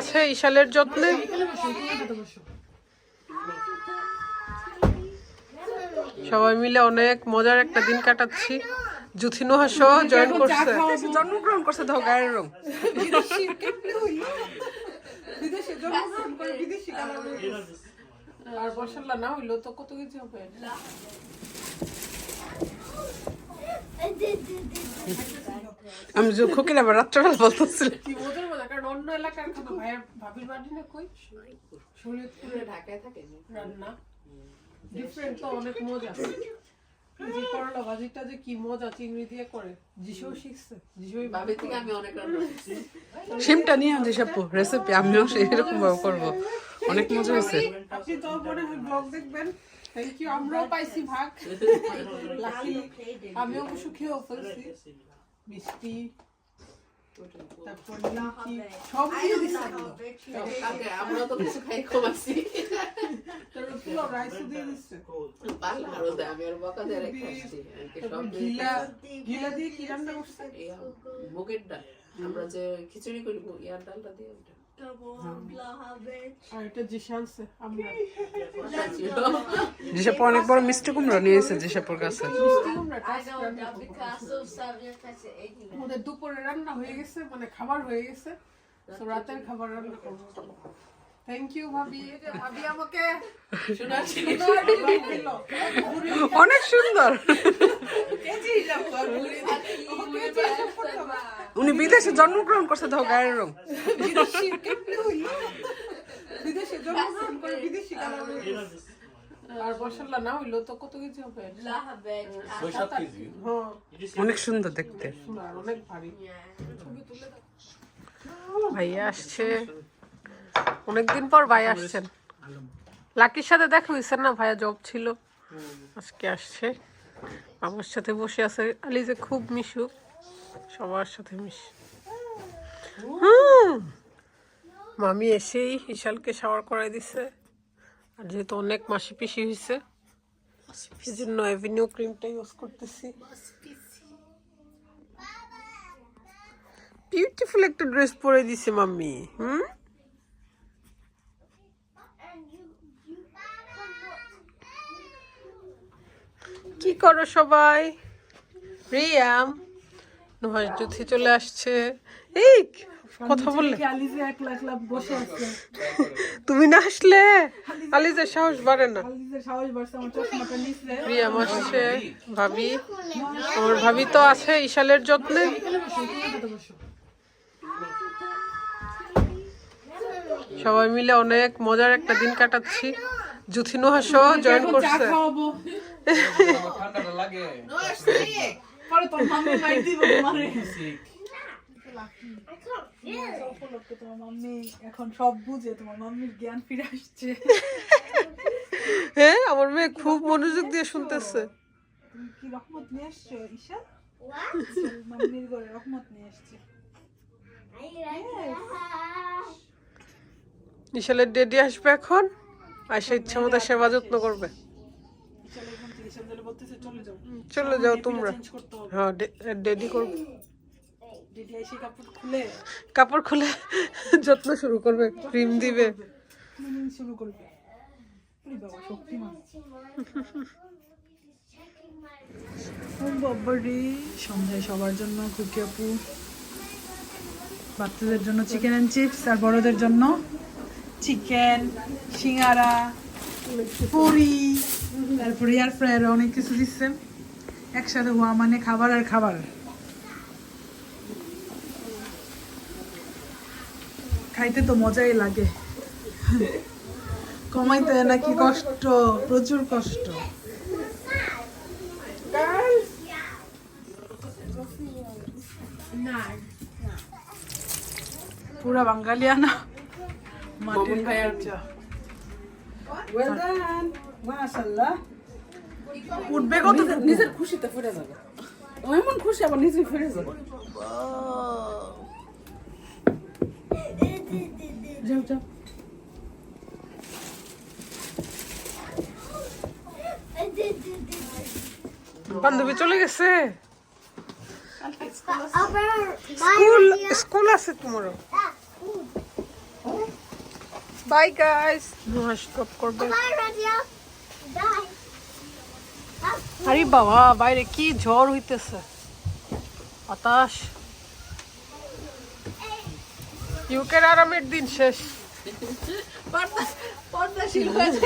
আছে ইশালের যত্নে। সবাই মিলে অনেক মজার একটা দিন কাটাচ্ছি। জুথিনুহা সহ জয়েন করছে। জন্মগ্রহণ করছে দাও গায়ের রং। আর বসাল্লা না হইল তো কত কিছু হবে। আমি খুকির আবার রাত্রেবেলা বলতেছিলাম। অন্য এলাকার খাবার ভাইয়ের ভাবির বাড়ি না কই? শরীয়তপুরে ঢাকায় থাকে রান্না। ডিফারেন্ট তো অনেক মজা। যে করলা ভাজিটা যে কি মজা চিংড়ি দিয়ে করে। যিশু শিখছে যিশুই ভাবি থেকে আমি অনেক রান্না সিমটা নিয়ে আমি যেসব রেসিপি আমিও সেরকম ভাবে করব। অনেক মজা হয়েছে। আপনি তো মনে হয় ব্লগ দেখবেন। থ্যাংক ইউ আমরাও পাইছি ভাগ। আমিও অবশ্য খেয়েও ফেলছি। মিষ্টি তারপর নিমকি সব দিয়ে দিচ্ছে কালকে আমরা তো কিছু খাই যে খিচুড়ি করি ইয়ার ডালটা দিয়ে ওটা আর এটা জিশানছে আমরা। যেসব অনেক বড় মিষ্টি কুমড়া নিয়ে এসে যেসবের কাছে। মিষ্টি কুমড়া টাস্ক রান্না আমাদের দুপুরে রান্না হয়ে গেছে মানে খাবার হয়ে গেছে। রাতের খাবার রান্না করব। থ্যাংক ইউ ভাবি। যে ভাবি আমাকে অনেক সুন্দর। উনি বিদেশে জন্মগ্রহণ করছে দাও গায়ের রং। বিদেশি কেমনে হইল? বিদেশে জন্মগ্রহণ করে বিদেশি কালার হয়ে গেছে। আর বসাল্লা না হইল তো কত কিছু হবে। হ্যাঁ অনেক সুন্দর দেখতে। অনেক ভারী। ভাইয়া আসছে। অনেকদিন পর ভাই আসছেন। লাকির সাথে দেখা হয়েছে না? ভাইয়া জব ছিল। আজকে আসছে। আমার সাথে বসে আছে। আলিজে খুব মিশু সবার সাথে মিশ। হুম। মামি এসেই ইশালকে শাওয়ার করাই দিছে। আর যেহেতু অনেক মাসি পিসি হয়েছে এই জন্য অ্যাভিনিউ ক্রিমটা ইউজ করতেছি। বিউটিফুল একটা ড্রেস পরে দিছে মাম্মি হুম? কি করো সবাই? রিয়াম নুহাস জুথি চলে আসছে। এই কথা বললে। তুমি না আসলে? আলিজের সাহস বাড়ে না। আলিজের সাহস বাড়ছে আমার চশমাটা নিচে। রিয়াম আসছে ভাবি। আমার ভাবি তো আছে ইশালের যত্নে। সবাই মিলে অনেক মজার একটা দিন কাটাচ্ছি। জুথিনুহা সহ জয়েন করছে। খাওয়াবো। পরে তোর মাম্মি মাইর দিব তোমারে। উপলক্ষে তোমার মাম্মি এখন সব বুঝে তোমার মাম্মির জ্ঞান ফিরে আসছে। হ্যাঁ আমার মেয়ে খুব মনোযোগ দিয়ে শুনতেছে। তুমি কি রহমত নিয়ে আসছো ঈশা? মাম্মির ঘরে রহমত নিয়ে আসছে ইশালের ডেডি আসবে এখন আয়সা ইচ্ছা মতো সেবা যত্ন করবে। বলতেছে চলে যাও। চলে যাও তোমরা। হ্যাঁ ডেডি করবে দিদি এসে কাপড় খুলে। কাপড় খুলে যত্ন শুরু করবে ক্রিম দিবে। ক্লিনিং শুরু করবে। বাবা শক্তিমান। বাবারি সন্ধ্যায় সবার জন্য কুকি আপু। বাচ্চাদের জন্য চিকেন অ্যান্ড চিপস আর বড়দের জন্য চিকেন সিঙ্গারা পুরি। তারপরে এয়ার ফ্রায়ার অনেক কিছু দিচ্ছে একসাথে হওয়া মানে খাবার আর খাবার। খাইতে তো মজাই লাগে। কমাইতে নাকি কষ্ট, প্রচুর কষ্ট। পুরা বাঙালিয়ানা। মাটির ভাইয়ার চা। উঠবে কত নিজের খুশিতে ফিরে যাবে। এমন খুশি আবার নিজে ফিরে যাবে। যাও যাও। বান্ধবী চলে গেছে। স্কুল স্কুল আছে তোমারও। বাই গাইস স্টপ করবে Bye, Radio. Bye. আরে বাবা বাইরে কি ঝড় হইতেছে হতাশ ইউকের আরামের দিন শেষ পর্দা পর্দাশীল হয়ে।